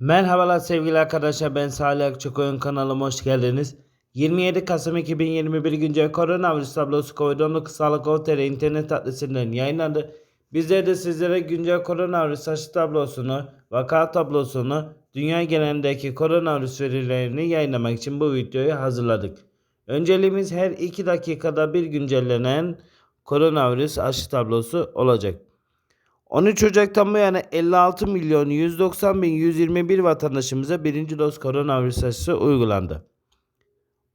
Merhabalar sevgili arkadaşlar ben Salih Akçakoyun kanalıma hoş geldiniz. 27 Kasım 2021 güncel koronavirüs tablosu COVID-19 Sağlık OTR internet adresinden yayınlandı. Bizler de sizlere güncel koronavirüs aşı tablosunu, vaka tablosunu, dünya genelindeki koronavirüs verilerini yayınlamak için bu videoyu hazırladık. Önceliğimiz her 2 dakikada bir güncellenen koronavirüs aşı tablosu olacak. 13 Ocak'tan bu yana 56 milyon 190 bin 121 vatandaşımıza birinci doz koronavirüs aşısı uygulandı.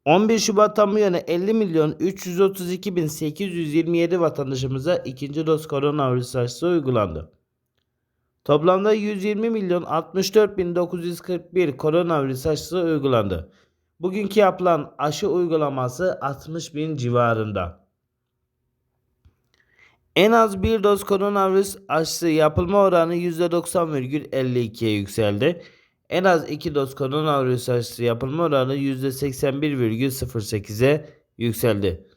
11 Şubat'tan bu yana 50 milyon 332 bin 827 vatandaşımıza ikinci doz koronavirüs aşısı uygulandı. Toplamda 120 milyon 64 bin 941 koronavirüs aşısı uygulandı. Bugünkü yapılan aşı uygulaması 60 bin civarında. En az bir doz koronavirüs aşısı yapılma oranı %90,52'ye yükseldi. En az 2 doz koronavirüs aşısı yapılma oranı %81,08'e yükseldi.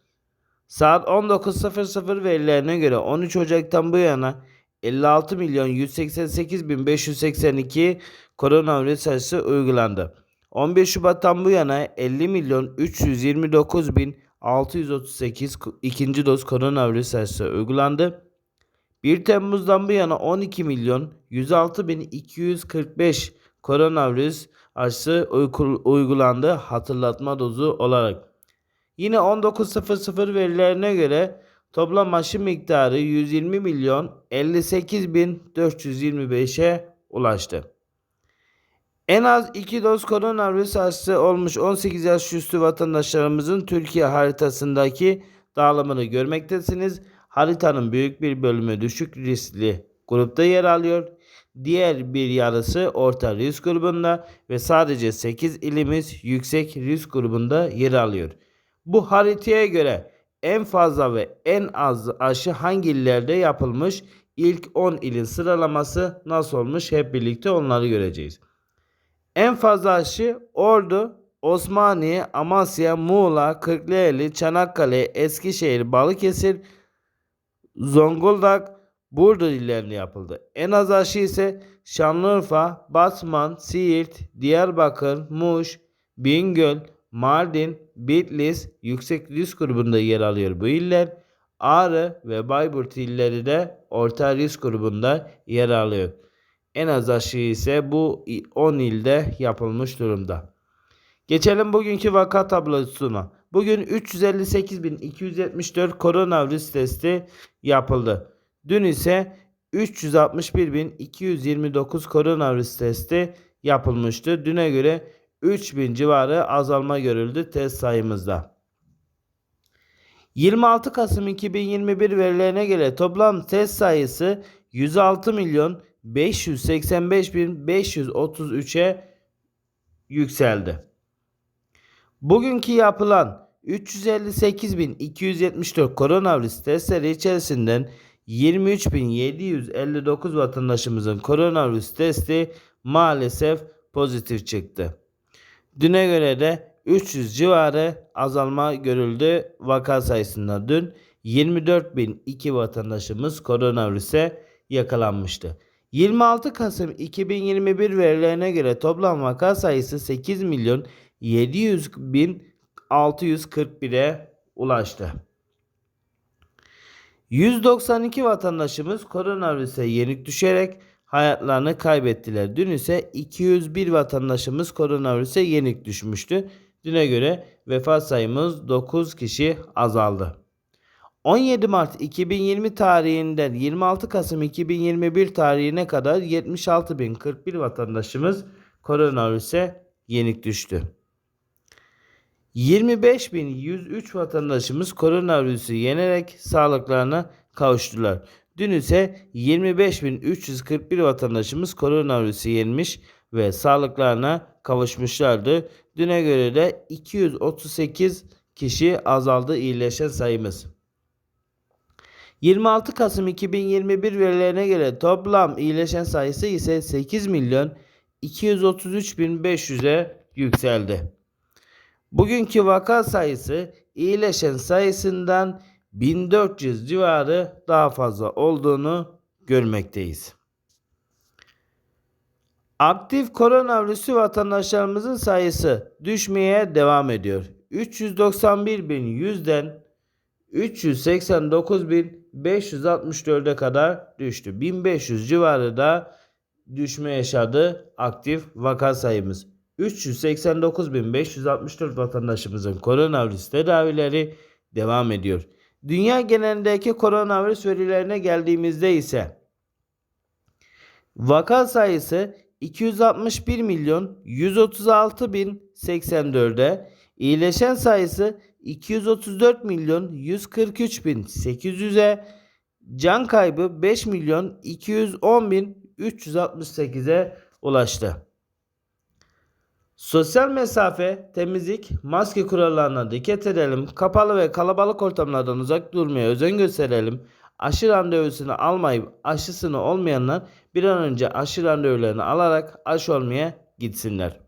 Saat 19.00 verilerine göre 13 Ocak'tan bu yana 56 milyon 188 bin 582 koronavirüs aşısı uygulandı. 11 Şubat'tan bu yana 50 milyon 329 bin 638 ikinci doz koronavirüs aşısı uygulandı. 1 Temmuz'dan bu yana 12 milyon 106 bin 245 koronavirüs aşısı uygulandı hatırlatma dozu olarak. Yine 19.00 verilerine göre toplam aşı miktarı 120 milyon 58 bin 425'e ulaştı. En az 2 doz koronavirüs aşısı olmuş 18 yaş üstü vatandaşlarımızın Türkiye haritasındaki dağılımını görmektesiniz. Haritanın büyük bir bölümü düşük riskli grupta yer alıyor. Diğer bir yarısı orta risk grubunda ve sadece 8 ilimiz yüksek risk grubunda yer alıyor. Bu haritaya göre en fazla ve en az aşı hangi illerde yapılmış? İlk 10 ilin sıralaması nasıl olmuş? Hep birlikte onları göreceğiz. En fazla aşı Ordu, Osmaniye, Amasya, Muğla, Kırklareli, Çanakkale, Eskişehir, Balıkesir, Zonguldak, Burdur illerinde yapıldı. En az aşı ise Şanlıurfa, Batman, Siirt, Diyarbakır, Muş, Bingöl, Mardin, Bitlis yüksek risk grubunda yer alıyor bu iller. Ağrı ve Bayburt illeri de orta risk grubunda yer alıyor. En az aşı ise bu 10 ilde yapılmış durumda. Geçelim bugünkü vaka tablosuna. Bugün 358.274 koronavirüs testi yapıldı. Dün ise 361.229 koronavirüs testi yapılmıştı. Düne göre 3000 civarı azalma görüldü test sayımızda. 26 Kasım 2021 verilerine göre toplam test sayısı 106 milyon 585 bin 533'e yükseldi. Bugünkü yapılan 358.274 koronavirüs testleri içerisinden 23.759 vatandaşımızın koronavirüs testi maalesef pozitif çıktı. Düne göre de 300 civarı azalma görüldü vaka sayısında. Dün 24.002 vatandaşımız koronavirüse yakalanmıştı. 26 Kasım 2021 verilerine göre toplam vaka sayısı 8 milyon 700 bin 641'e ulaştı. 192 vatandaşımız koronavirüse yenik düşerek hayatlarını kaybettiler. Dün ise 201 vatandaşımız koronavirüse yenik düşmüştü. Düne göre vefat sayımız 9 kişi azaldı. 17 Mart 2020 tarihinden 26 Kasım 2021 tarihine kadar 76.041 vatandaşımız koronavirüse yenik düştü. 25.103 vatandaşımız koronavirüsü yenerek sağlıklarına kavuştular. Dün ise 25.341 vatandaşımız koronavirüsü yenmiş ve sağlıklarına kavuşmuşlardı. Düne göre de 238 kişi azaldı iyileşen sayımız. 26 Kasım 2021 verilerine göre toplam iyileşen sayısı ise 8 milyon 233 bin 500'e yükseldi. Bugünkü vaka sayısı iyileşen sayısından 1400 civarı daha fazla olduğunu görmekteyiz. Aktif koronavirüsü vatandaşlarımızın sayısı düşmeye devam ediyor. 391.100'den 389.564'e kadar düştü. 1500 civarı da düşme yaşadı aktif vaka sayımız. 389.564 vatandaşımızın koronavirüs tedavileri devam ediyor. Dünya genelindeki koronavirüs verilerine geldiğimizde ise vaka sayısı 261 milyon 136 bin 84'e, iyileşen sayısı 234 milyon 143 bin 800'e, can kaybı 5 milyon 210 bin 368'e ulaştı. Sosyal mesafe, temizlik, maske kurallarına dikkat edelim. Kapalı ve kalabalık ortamlardan uzak durmaya özen gösterelim. Aşı randevusunu almayıp aşısını olmayanlar bir an önce aşı randevularını alarak aşı olmaya gitsinler.